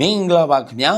မင်္ဂလာပါခင်ဗျာ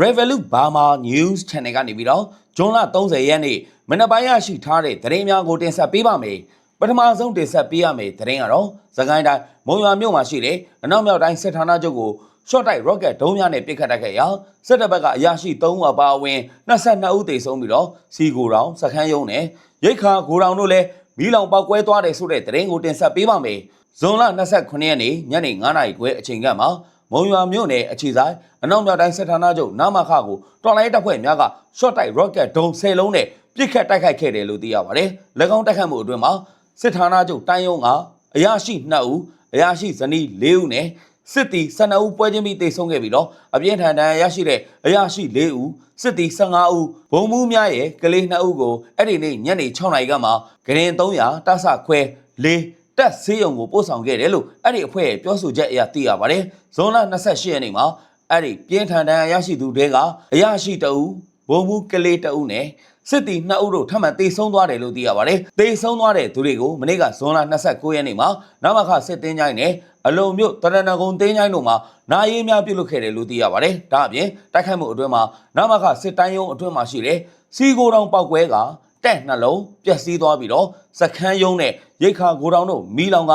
Revolut Burma News Channel ကနေပြီးတော့ဇွန်လ30ရက်နေ့မနက်ပိုင်းရရှိထားတဲ့သတင်းများကိုတင်ဆက်ပေးပါမယ်ပထမဆုံးတင်ဆက်ပေးရမယ့်သတင်းကတော့သခိုင်းတိုင်းမုံရွာမြို့မှာရှိတဲ့အနောက်မြောက်တိုင်းစစ်ဌာနချုပ်ကို short တိုက် rocket ဒုံးများနဲ့ပစ်ခတ်တိုက်ခဲ့ရာစစ်တပ်ဘက်ကအရာရှိ3ဦးအပါအဝင်22ဦးသေဆုံးပြီးတော့စီကိုတောင်စခန်းယုံနဲ့ရိတ်ခါဂိုတောင်တို့လည်းမီးလောင်ပောက်ကွဲသွားတယ်ဆိုတဲ့သတင်းကိုတင်ဆက်ပေးပါမယ်ဇွန်လ29ရက်နေ့ညနေ9:00နာရီခွဲအချိန်ကမှ မုံရွာမြို့နယ်အခြေဆိုင်အနောက်မြောက်တိုင်းစစ်ဌာနချုပ်နာမခကိုတော်လိုင်းတပ်ဖွဲ့များက short တိုက် rocket ဒုံး10လုံးနဲ့ပစ်ခတ်တိုက်ခိုက်ခဲ့တယ်လို့သိရပါတယ်။၎င်းတိုက်ခိုက်မှုအတွင်းမှာစစ်ဌာနချုပ်တိုင်းရုံးကအရာရှိ2ဦးအရာရှိဇနီး4ဦးနဲ့စစ်တီ12ဦးပွဲချင်းပြီးတိတ်ဆုံးခဲ့ပြီးတော့အပြင်းထန်ဒဏ်ရာရရှိတဲ့အရာရှိ4ဦးစစ်တီ15ဦးဘုံမှုများရဲ့ကလေး2ဦးကိုအဲ့ဒီနေ့ညနေ6နာရီကမှဂရင်300တဆခွဲ4 တက်ဆေးရုံကိုပို့ဆောင်ခဲ့တယ်လို့အဲ့ဒီအဖွဲ့ရဲ့ပြောဆိုချက်အရသိရပါတယ်။ဇွန်လ28ရက်နေ့မှာအဲ့ဒီပြင်းထန်ဒဏ်ရာရရှိသူတွေကအရာရှိ2ဦးဘုံမှုကလေး2ဦးနဲ့စစ်တီ2ဦးတို့ထပ်မံတေဆုံးသွားတယ်လို့သိရပါတယ်။တေဆုံးသွားတဲ့သူတွေကိုမနေ့ကဇွန်လ29ရက်နေ့မှာနမခစစ်တင်းချိုင်းနဲ့အလုံမြို့တရဏဂုံတင်းချိုင်းတို့မှာနာရေးများပြုလုပ်ခဲ့တယ်လို့သိရပါတယ်။ဒါအပြင်တိုက်ခိုက်မှုအတွင်းမှာနမခစစ်တိုင်းရုံးအတွင်းမှာရှိတဲ့စီကိုတောင်ပောက်ကွဲကတက်နှလုံးပျက်စီးသွားပြီးတော့စခန်းယုံနဲ့ ရိတ်ခါကိုတောင်တို့မီးလောင်က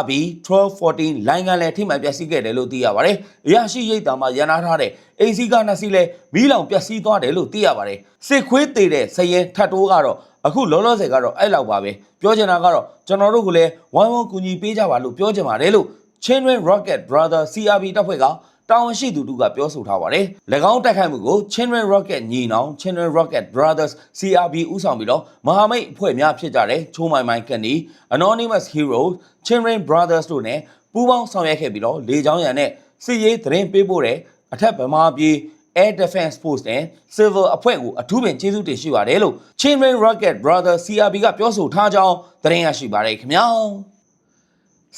RB 1214လိုင်းကန်လည်းထိမှန်ပျက်စီးခဲ့တယ်လို့သိရပါတယ်။အရာရှိရိတ်တာမှာရန်နာထားတဲ့အိမ်စီကနှစ်စီးလည်းမီးလောင်ပျက်စီးသွားတယ်လို့သိရပါတယ်။စစ်ခွေးသေးတဲ့စရင်ထတ်တိုးကတော့အခုလောလောဆယ်ကတော့အဲ့လောက်ပါပဲ။ပြောချင်တာကတော့ကျွန်တော်တို့ကလည်းဝိုင်းဝန်းကူညီပေးကြပါလို့ပြောချင်ပါတယ်လို့ Chinwen Rocket Brother CRB တပ်ဖွဲ့က တာဝန်ရှိသူတို့ကပြောဆိုထားပါတယ်။၎င်းတိုက်ခိုက်မှုကို Chinwen Rocket ညီနောင် Chinwen Rocket Brothers CRB ဦးဆောင်ပြီးတော့မဟာမိတ်အဖွဲ့များဖြစ်ကြတဲ့ချိုးမိုင်မိုင်ကန်နီ Anonymous Heroes Chinwen Brothers တို့နဲ့ပူးပေါင်းဆောင်ရွက်ခဲ့ပြီးတော့လေကြောင်းရန်နဲ့စစ်ရေးသတင်းပေးပို့တဲ့အထက်ဗမာပြည် Air Defense Force နဲ့ Civil အဖွဲ့ကိုအထူးပင်ကျေးဇူးတင်ရှိပါတယ်လို့ Chinwen Rocket Brothers CRB ကပြောဆိုထားကြောင်းသတင်းရရှိပါတယ်ခင်ဗျာ။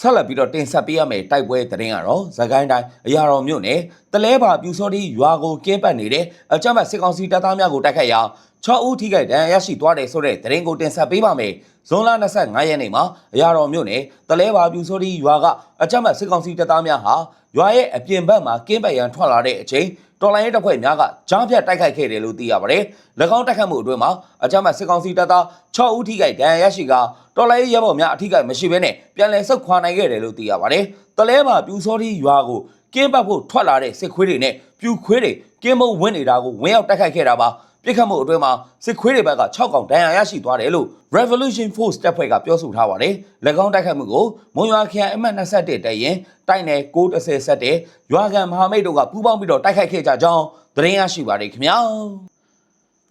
ဆက်လက်ပြီးတော့တင်ဆက်ပေးရမယ့်တိုက်ပွဲသတင်းကတော့သခိုင်းတိုင်းအရာတော်မြို့နယ် တလဲပါပြူစောတိရွာကိုကင်းပတ်နေတဲ့အကြမ်းဖက်စစ်ကောင်စီတပ်သားများကိုတိုက်ခတ်ရာ6ဦးထိခိုက်ဒဏ်ရာရရှိသွားတယ်ဆိုတဲ့သတင်းကိုတင်ဆက်ပေးပါမယ်။ဇွန်လ25ရက်နေ့မှာအရာတော်မြို့နယ်တလဲပါပြူစောတိရွာကအကြမ်းဖက်စစ်ကောင်စီတပ်သားများဟာရွာရဲ့အပြင်ဘက်မှာကင်းပတ်ရန်ထွက်လာတဲ့အချိန်တော်လိုင်းရဲတပ်ဖွဲ့များကကြားဖြတ်တိုက်ခိုက်ခဲ့တယ်လို့သိရပါတယ်။၎င်းတိုက်ခိုက်မှုအတွင်းမှာအကြမ်းဖက်စစ်ကောင်စီတပ်သား6ဦးထိခိုက်ဒဏ်ရာရရှိကတော်လိုင်းရဲဘော်များအထိခိုက်မရှိဘဲနဲ့ပြန်လည်ဆုတ်ခွာနိုင်ခဲ့တယ်လို့သိရပါတယ်။တလဲမှာပြူစောတိရွာကို ကင်းပတ်ဖို့ထွက်လာတဲ့စစ်ခွေးတွေနဲ့ပြူခွေးတွေကင်းမုံဝင်နေတာကိုဝင်ရောက်တိုက်ခိုက်ခဲ့တာပါ။ပြစ်ခတ်မှုအတွင်းမှာစစ်ခွေးတွေဘက်က6កောင်ဒဏ်ရာရရှိသွားတယ်လို့ Revolution Force တပ်ဖွဲ့ကပြောဆိုထားပါတယ်။၎င်းတိုက်ခိုက်မှုကိုမွန်ရွာခရိုင်အမှတ်21တပ်ရင်တိုက်နယ်630ဆက်တဲ့ရွာကန်မဟာမိတ်တို့ကပူးပေါင်းပြီးတော့တိုက်ခိုက်ခဲ့ကြကြောင်းသတင်းရရှိပါတယ်ခင်ဗျာ။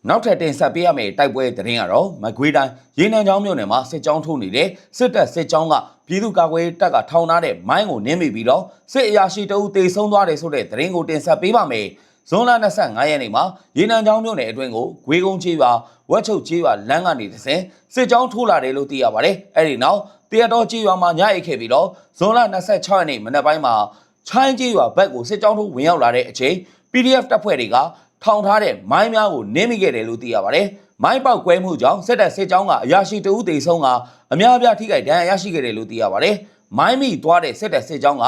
နောက်ထပ်တင်ဆက်ပေးရမယ့်တိုက်ပွဲသတင်းကတော့မကွေးတိုင်းရေနံချောင်းမြို့နယ်မှာစစ်ကြောင်းထိုးနေတဲ့စစ်တပ်စစ်ကြောင်းကပြည်သူ့ကာကွယ်ရေးတပ်ကထောင်ထားတဲ့မိုင်းကိုနင်းမိပြီးတော့စစ်အရာရှိတအုပ်တေဆုံးသွားတယ်ဆိုတဲ့သတင်းကိုတင်ဆက်ပေးပါမယ်။ဇွန်လ25ရက်နေ့မှာရေနံချောင်းမြို့နယ်အတွင်းကိုဂွေကုန်းချေးရွာဝက်ချုပ်ချေးရွာလမ်းကနေတစ်ဆင့်စစ်ကြောင်းထိုးလာတယ်လို့သိရပါတယ်။အဲဒီနောက်တရတော်ချေးရွာမှာညအိတ်ခဲ့ပြီးတော့ဇွန်လ26ရက်နေ့မနက်ပိုင်းမှာချိုင်းချေးရွာဘက်ကိုစစ်ကြောင်းထိုးဝင်ရောက်လာတဲ့အချိန် PDF တပ်ဖွဲ့တွေက ထောင်ထားတဲ့မိုင်းများကိုနင်းမိခဲ့တယ်လို့သိရပါတယ်။မိုင်းပေါက်ကွဲမှုကြောင့်စစ်တပ်စစ်ကြောင်းကအရာရှိတဦးတေဆုံးကအများအပြားထိခိုက်ဒဏ်ရာရရှိခဲ့တယ်လို့သိရပါတယ်။မိုင်းမိသွားတဲ့စစ်တပ်စစ်ကြောင်းက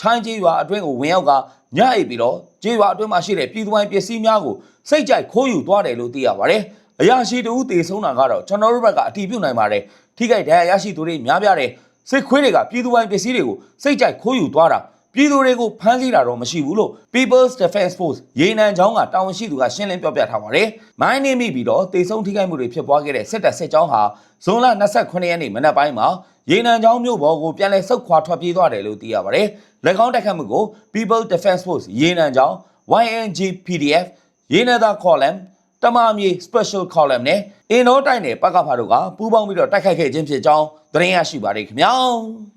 ချိုင်းကြီးရွာအတွင်းကိုဝင်ရောက်ကညအိပ်ပြီးတော့ကြေးရွာအတွင်းမှာရှိတဲ့ပြည်သူပိုင်းပစ္စည်းများကိုစိတ်ကြိုက်ခိုးယူသွားတယ်လို့သိရပါတယ်။အရာရှိတဦးတေဆုံးတာကတော့ကျွန်တော်တို့ဘက်ကအတီးပြုတ်နိုင်ပါတယ်။ထိခိုက်ဒဏ်ရာရရှိသူတွေများပြားတဲ့စစ်ခွေးတွေကပြည်သူပိုင်းပစ္စည်းတွေကိုစိတ်ကြိုက်ခိုးယူသွားတာ ပြည်သူတွေကိုဖမ်းဆီးတာတော့မရှိဘူးလို့ People's Defense Force ရေနံချောင်းကတာဝန်ရှိသူကရှင်းလင်းပြောပြထားပါတယ်။မိုင်းနေမိပြီးတော့တေဆုံးထိခိုက်မှုတွေဖြစ်ပွားခဲ့တဲ့စစ်တပ်စစ်ကြောင်းဟာဇွန်လ29ရက်နေ့မနက်ပိုင်းမှာရေနံချောင်းမြို့ပေါ်ကိုပြန်လည်ဆုတ်ခွာထွက်ပြေးသွားတယ်လို့သိရပါတယ်။၎င်းတိုက်ခတ်မှုကို People Defense Force ရေနံချောင်း YNG PDF ရေနံသာ column တမမြေ special column နဲ့အင်တော့တိုက်နယ်ပကဖာတို့ကပူးပေါင်းပြီးတော့တိုက်ခိုက်ခဲ့ခြင်းဖြစ်ကြောင်းသတင်းရရှိပါတယ်ခင်ဗျာ။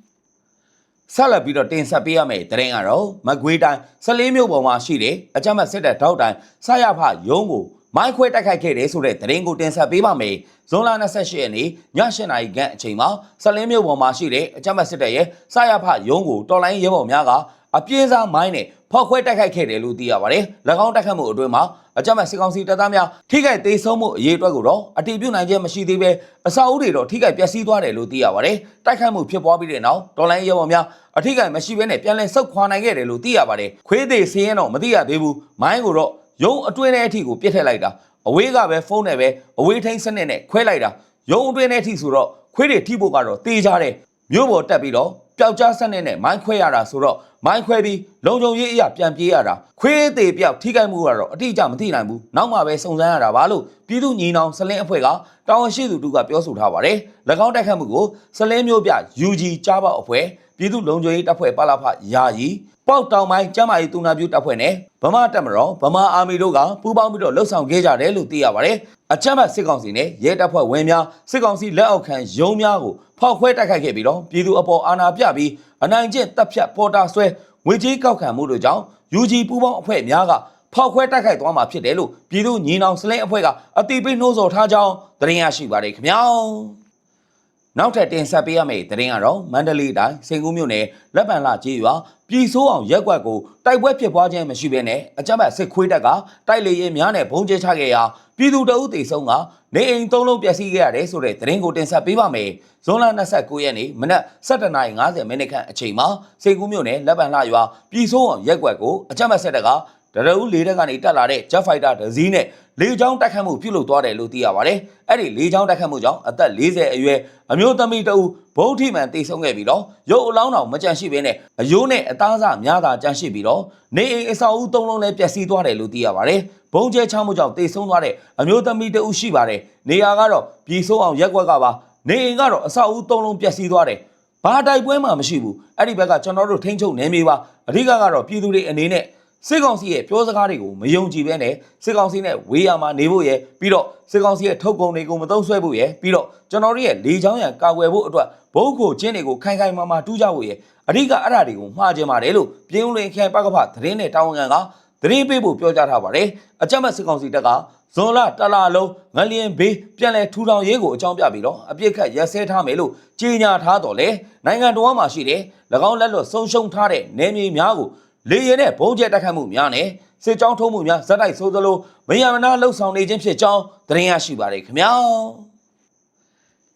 ဆက်လက်ပြီးတော့တင်ဆက်ပေးရမယ့်သတင်းကတော့မကွေးတိုင်းဆလေးမြို့ပေါ်မှာရှိတဲ့အကြမ်းဖက်စစ်တပ်ထောက်တိုင်ဆရဖရုံးကိုမိုင်းခွဲတိုက်ခိုက်ခဲ့တယ်ဆိုတဲ့သတင်းကိုတင်ဆက်ပေးပါမယ်။ဇွန်လ28ရက်နေ့ည8:00နာရီခန့်အချိန်မှာဆလင်းမြို့ပေါ်မှာရှိတဲ့အကြမ်းဖက်စစ်တပ်ရဲ့ဆရဖရုံးကိုတော်လိုင်းရဲဘော်များကအပြင်းစားမိုင်းနဲ့ ဖောက်ခွဲတိုက်ခိုက်ခဲ့တယ်လို့သိရပါတယ်၎င်းတိုက်ခိုက်မှုအတွင်းမှာအကြမ်းဖက်စစ်ကောင်စီတပ်သားများထိခိုက်သေးဆုံးမှုအရေးအတွက်ကိုတော့အတည်ပြုနိုင်ခြင်းမရှိသေးပဲအစာအုပ်တွေတော့ထိခိုက်ပျက်စီးသွားတယ်လို့သိရပါတယ်တိုက်ခိုက်မှုဖြစ်ပွားပြီးတဲ့နောက်ဒေါ်လိုင်းရဲဘော်များအထိခိုက်မရှိဘဲနဲ့ပြန်လည်ဆုတ်ခွာနိုင်ခဲ့တယ်လို့သိရပါတယ်ခွေးသေးစင်းရင်တော့မသိရသေးဘူးမိုင်းကိုတော့ရုံအတွင်းထဲအထိကိုပြစ်ထည့်လိုက်တာအဝေးကပဲဖုန်းနဲ့ပဲအဝေးထိန်းစနစ်နဲ့ခွဲလိုက်တာရုံအတွင်းထဲအထိဆိုတော့ခွေးတွေထိဖို့ကတော့တေးကြတယ်မြို့ပေါ်တက်ပြီးတော့ပျောက်ကြားစနစ်နဲ့မိုင်းခွဲရတာဆိုတော့မိုင်းခွဲပြီးလုံခြုံရေးအရာပြန်ပြေးရတာခွေးသေးပြောက်ထိခိုက်မှုကတော့အတိအကျမသိနိုင်ဘူးနောက်မှပဲစုံစမ်းရတာပါလို့ပြည်သူညီနောင်စလင်းအဖွဲ့ကတာဝန်ရှိသူတို့ကပြောဆိုထားပါတယ်၎င်းတိုက်ခတ်မှုကိုစလင်းမျိုးပြ UG ကြားပေါက်အဖွဲ့ပြည်သူလုံခြုံရေးတပ်ဖွဲ့ပလာဖယာယီပေါက်တောင်ပိုင်းကျမ်းမာရေးတူနာပြူတပ်ဖွဲ့နဲ့ဗမာတပ်မတော်ဗမာအာမီတို့ကပူးပေါင်းပြီးတော့လှုပ်ဆောင်ခဲ့ကြတယ်လို့သိရပါတယ်အကြမ်းဖက်စစ်ကောင်စီနဲ့ရဲတပ်ဖွဲ့ဝင်များစစ်ကောင်စီလက်အောက်ခံရုံးများကိုဖောက်ခွဲတိုက်ခိုက်ခဲ့ပြီးတော့ပြည်သူအပေါ်အာဏာပြပြီးအနိုင်ကျင့်တပ်ဖြတ်ပေါ်တာဆွဲ ငွေကြေးကောက်ခံမှုတို့ကြောင့် UG ပူးပေါင်းအဖွဲ့များကဖောက်ခွဲတိုက်ခိုက်သွားမှာဖြစ်တယ်လို့ပြည်သူညီနောင်စလင်းအဖွဲ့ကအတိပေးနှိုးဆော်ထားကြောင်းသတင်းရရှိပါတယ်ခင်ဗျာ နောက်ထပ်တင်ဆက်ပေးရမယ့်သတင်းကတော့မန္တလေးတိုင်းစင်ကူးမြို့နယ်လက်ပံလာကြီးရွာပြည်ဆိုးအောင်ရက်ကွက်ကိုတိုက်ပွဲဖြစ်ပွားခြင်းမရှိဘဲနဲ့အကြမ်းဖက်စစ်ခွေးတပ်ကတိုက်လေရင်များနဲ့ဘုံကျဲချခဲ့ရာပြည်သူတအုပ်တေဆုံးကနေအိမ်သုံးလုံးပျက်စီးခဲ့ရတယ်ဆိုတဲ့သတင်းကိုတင်ဆက်ပေးပါမယ်။ဇွန်လ29ရက်နေ့မနက်7:50မိနစ်ခန့်အချိန်မှာစေကူးမြို့နယ်လက်ပံလှရွာပြည်ဆိုးအောင်ရက်ကွက်ကိုအကြမ်းဖက်စစ်တပ်က တရဦးလေးတက်ကနေတက်လာတဲ့ Jet Fighter ဒဇီးနဲ့လေကြောင်းတိုက်ခတ်မှုပြုလုပ်သွားတယ်လို့သိရပါတယ်။အဲ့ဒီလေကြောင်းတိုက်ခတ်မှုကြောင့်အသက်40အရွယ်အမျိုးသမီးတဦးဘုံထိမှန်တိဆုံးခဲ့ပြီးတော့ရုပ်အလောင်းတော်မကြန့်ရှိဘဲနဲ့အယိုးနဲ့အသားစားများသာကြန့်ရှိပြီးတော့နေအိမ်အဆောက်အဦသုံးလုံးလည်းပျက်စီးသွားတယ်လို့သိရပါတယ်။ဘုံကျဲချမှုကြောင့်တိဆုံးသွားတဲ့အမျိုးသမီးတဦးရှိပါတယ်။နေရာကတော့ပြည်ဆိုးအောင်ရက်ကွက်ကပါနေအိမ်ကတော့အဆောက်အဦသုံးလုံးပျက်စီးသွားတယ်။ဘာတိုက်ပွဲမှမရှိဘူး။အဲ့ဒီဘက်ကကျွန်တော်တို့ထိန်းချုပ်နေမြေပါ။အဓိကကတော့ပြည်သူတွေအနေနဲ့ စစ်ကောင်စီရဲ့ပြောစကားတွေကိုမယုံကြည်ဘဲနဲ့စစ်ကောင်စီနဲ့ဝေးရမှာနေဖို့ရယ်ပြီးတော့စစ်ကောင်စီရဲ့ထုတ်ကုန်တွေကိုမသုံးဆွဲဖို့ရယ်ပြီးတော့ကျွန်တော်တို့ရဲ့လေချောင်းရံကာကွယ်ဖို့အတွက်ဘုံကိုကျင်းတွေကိုခိုင်ခိုင်မာမာတူးကြဖို့ရယ်အဓိကအဲ့ဒါတွေကိုမှားကျင်ပါတယ်လို့ပြင်းဦးလင်ခိုင်ပကဖသတင်းနဲ့တောင်းခံကသတင်းပေးဖို့ပြောကြားထားပါတယ်အကြမ်းမဲ့စစ်ကောင်စီတပ်ကဇွန်လတလလုံးငလျင်ဘေးပြန်လဲထူထောင်ရေးကိုအကြောင်းပြပြီးတော့အပြစ်ခတ်ရက်စဲထားမယ်လို့ကြေညာထားတော်လေနိုင်ငံတော်မှာရှိတဲ့၎င်းလက်လွတ်ဆုံးရှုံးထားတဲ့နယ်မြေများကို လေရင်နဲ့ဘုံကျဲတက်ခတ်မှုများနဲ့စစ်ကြောင်းထုံးမှုများဇက်တိုက်ဆိုးသလိုမယမနာလှုပ်ဆောင်နေခြင်းဖြစ်ကြောင်းသတင်းရရှိပါတယ်ခင်ဗျာ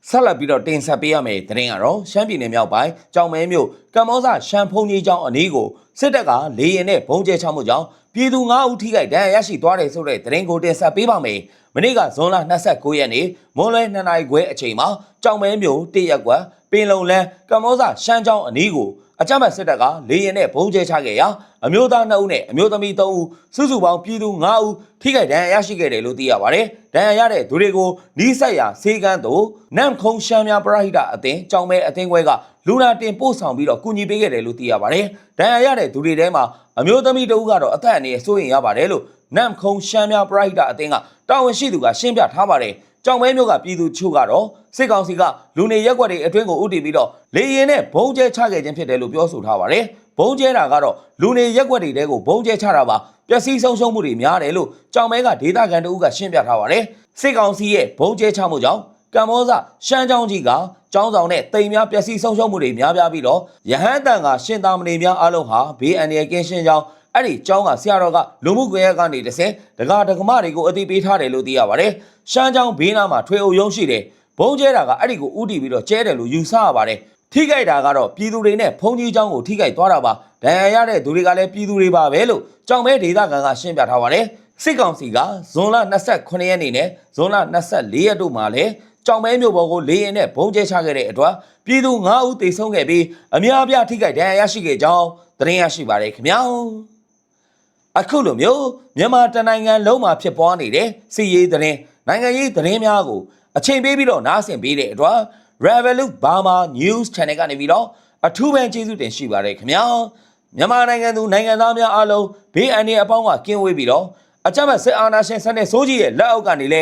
ဆက်လက်ပြီးတော့တင်ဆက်ပေးရမယ့်သတင်းကတော့ရှမ်းပြည်နယ်မြောက်ပိုင်းကြောင်မဲမြို့ကမ္ဘောဇရှမ်းဖုန်ကြီးကျောင်းအနီးကိုစစ်တပ်ကလေရင်နဲ့ဘုံကျဲချမှုကြောင့်ပြည်သူ9ဦးထိခိုက်ဒဏ်ရာရရှိသွားတယ်ဆိုတဲ့သတင်းကိုတင်ဆက်ပေးပါမယ်မနေ့ကဇွန်လ29ရက်နေ့မွန်လွဲ2နာရီခွဲအချိန်မှာကြောင်မဲမြို့တရက်ကွက်ပင်လုံလန်းကမ္ဘောဇရှမ်းကျောင်းအနီးကိုအကြမ်းဖက်စစ်တပ်ကလေရင်နဲ့ဘုံကျဲချခဲ့ရာအမျိုးသား2ဦးနဲ့အမျိုးသမီး3ဦးစုစုပေါင်းပြည်သူ9ဦးထိခိုက်ဒဏ်ရာရရှိခဲ့တယ်လို့သိရပါတယ်။ဒဏ်ရာရတဲ့သူတွေကိုနီးစပ်ရာဆေးကန်းသို့နမ်ခုံရှမ်းများပရဟိတအသင်းကြောင်မဲအသင်းခွဲက လူနာတင်ပို့ဆောင်ပြီးတော့ကူညီပေးခဲ့တယ်လို့သိရပါတယ်။ဒဏ်ရာရတဲ့သူတွေထဲမှာအမျိုးသမီးတဦးကတော့အသက်အန္တရာယ်စိုးရိမ်ရပါတယ်လို့နမ်ခုံရှမ်းများပရဟိတအသင်းကတာဝန်ရှိသူကရှင်းပြထားပါတယ်။ကြောင်မဲမျိုးကပြည်သူချို့ကတော့စစ်ကောင်စီကလူနေရက်ွက်တွေအတွင်းကိုဥတီပြီးတော့လေရင်နဲ့ဘုံကျဲချခဲ့ခြင်းဖြစ်တယ်လို့ပြောဆိုထားပါတယ်။ဘုံကျဲတာကတော့လူနေရက်ွက်တွေတဲကိုဘုံကျဲချတာပါပျက်စီးဆုံးရှုံးမှုတွေများတယ်လို့ကြောင်မဲကဒေတာကန်တဦးကရှင်းပြထားပါတယ်။စစ်ကောင်စီရဲ့ဘုံကျဲချမှုကြောင့် ကမ္ဘောဇရှမ်းချောင်းကြီးကကျောင်းဆောင်နဲ့တိမ်များပျက်စီးဆုံးရှုံးမှုတွေများပြားပြီးတော့ရဟန်းတန်ကရှင်သာမဏေများအားလုံးဟာဘေးအန္တရာယ်ကင်းရှင်းကြောင်းအဲ့ဒီကျောင်းကဆရာတော်ကလူမှုကွန်ရက်ကနေတဆင်ဒကာဒကမတွေကိုအသိပေးထားတယ်လို့သိရပါတယ်။ရှမ်းချောင်းဘေးနားမှာထွေအုပ်ရုံးရှိတယ်။ဘုံကျဲတာကအဲ့ဒီကိုဥတီပြီးတော့ကျဲတယ်လို့ယူဆရပါတယ်။ထိခိုက်တာကတော့ပြည်သူတွေနဲ့ဘုံကြီးကျောင်းကိုထိခိုက်သွားတာပါ။ဒဏ်ရာရတဲ့သူတွေကလည်းပြည်သူတွေပါပဲလို့ကျောင်းမဲဒေသခံကရှင်းပြထားပါတယ်။စစ်ကောင်စီကဇွန်လ28ရက်နေ့နဲ့ဇွန်လ24ရက်တို့မှာလည်း ကြောင်မဲမြို့ပေါ်ကိုလေရင်နဲ့ဘုံကျဲချခဲ့တဲ့အတွက်ပြည်သူ9ဦးသေဆုံးခဲ့ပြီးအများအပြားထိခိုက်ဒဏ်ရာရရှိခဲ့ကြောင်းသတင်းရရှိပါတယ်ခင်ဗျာအခုလိုမျိုးမြန်မာတနိုင်ငံလုံးမှာဖြစ်ပွားနေတဲ့စီရေးသတင်းနိုင်ငံရေးသတင်းများကိုအချိန်ပေးပြီးတော့နားဆင်ပေးတဲ့အတွက် Revolut Burma News Channel ကနေပြီးတော့အထူးပဲကျေးဇူးတင်ရှိပါတယ်ခင်ဗျာမြန်မာနိုင်ငံသူနိုင်ငံသားများအားလုံးဘေးအန္တရာယ်အပေါင်းကကင်းဝေးပြီးတော့အကြမ်းဖက်စစ်အာဏာရှင်စနစ်ဆိုးကြီးရဲ့လက်အောက်ကနေလဲ